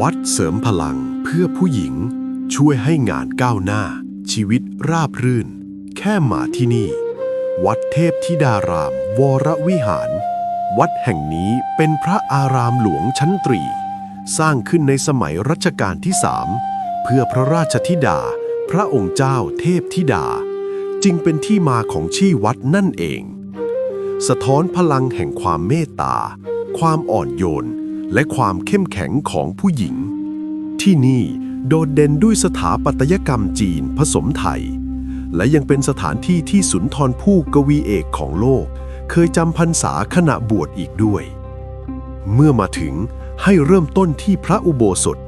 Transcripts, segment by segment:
วัดเสริมพลังเพื่อผู้หญิง ช่วยให้งานก้าวหน้า ชีวิตราบรื่น แค่มาที่นี่ วัดเทพธิดาราม วรวิหาร วัดแห่งนี้เป็นพระอารามหลวงชั้นตรี สร้างขึ้นในสมัยรัชกาลที่สามเพื่อพระราชธิดา พระองค์เจ้าเทพธิดา จึงเป็นที่มาของชื่อวัดนั่นเอง สะท้อนพลังแห่งความเมตตา ความอ่อนโยน และความเข้มแข็งของผู้หญิง ที่นี่โดดเด่นด้วยสถาปัตยกรรมจีนผสมไทย และยังเป็นสถานที่ที่สุนทรภู่กวีเอกของโลก เคยจำพรรษาขณะบวชอีกด้วย เมื่อมาถึงให้เริ่มต้นที่พระอุโบสถ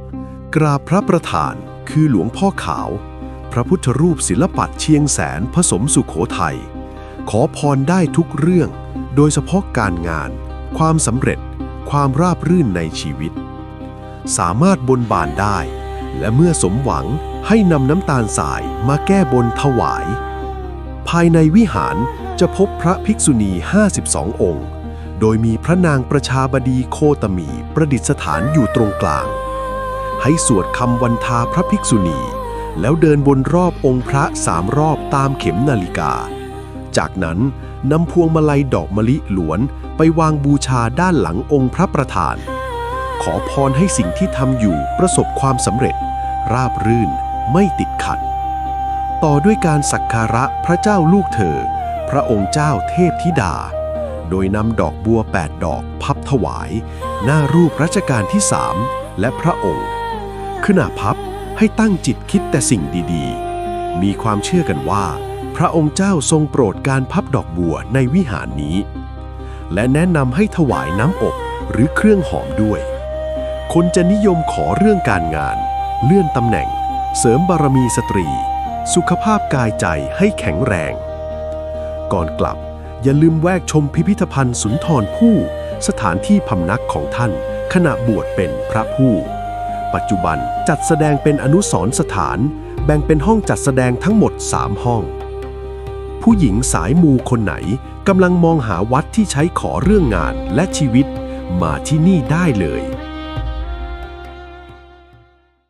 กราบพระประธานคือหลวงพ่อขาว พระพุทธรูปศิลปัดเชียงแสนผสมสุขโขทัยขอพรได้ทุกเรื่อง โดยเฉพาะการงาน ความสำเร็จ ความราบรื่นในชีวิต สามารถบนบานได้ และเมื่อสมหวังให้นำน้ำตาลสายมาแก้บนถวาย ภายในวิหารจะพบพระภิกษุณี 52 องค์ โดยมีพระนางประชาบดีโคตมีประดิษฐานอยู่ตรงกลาง ให้สวดคำวันทาพระภิกษุณี แล้วเดินบนรอบองค์พระสามรอบตามเข็มนาฬิกา จากนั้นนำพวงมาลัยดอกมะลิหลวนไปวางบูชาด้านหลังองค์พระประธาน ขอพรให้สิ่งที่ทำอยู่ประสบความสำเร็จ ราบรื่นไม่ติดขัด ต่อด้วยการสักการะพระเจ้าลูกเธอ พระองค์เจ้าเทพธิดา โดยนำดอกบัวแปดดอกพับถวาย หน้ารูปรัชกาลที่สามและพระองค์ขณะพับให้ตั้งจิตคิดแต่สิ่งดีๆ มีความเชื่อกันว่า ระองค์เจ้าทรงโปรดการพับดอกบัวในวิหารนี้ และแนะนำให้ถวายน้ำอบหรือเครื่องหอมด้วย คนจะนิยมขอเรื่องการงาน เลื่อนตำแหน่ง เสริมบารมีสตรี สุขภาพกายใจให้แข็งแรง ก่อนกลับอย่าลืมแวกชมพิพิธภัณฑ์สุนทรภู่สถานที่พำนักของท่าน ขณะบวชเป็นพระผู้ ปัจจุบันจัดแสดงเป็นอนุสรณ์สถาน แบ่งเป็นห้องจัดแสดงทั้งหมด 3 ห้อง ผู้หญิงสายมูคนไหนกำลังมองหาวัดที่ใช้ขอเรื่องงานและชีวิต มาที่นี่ได้เลย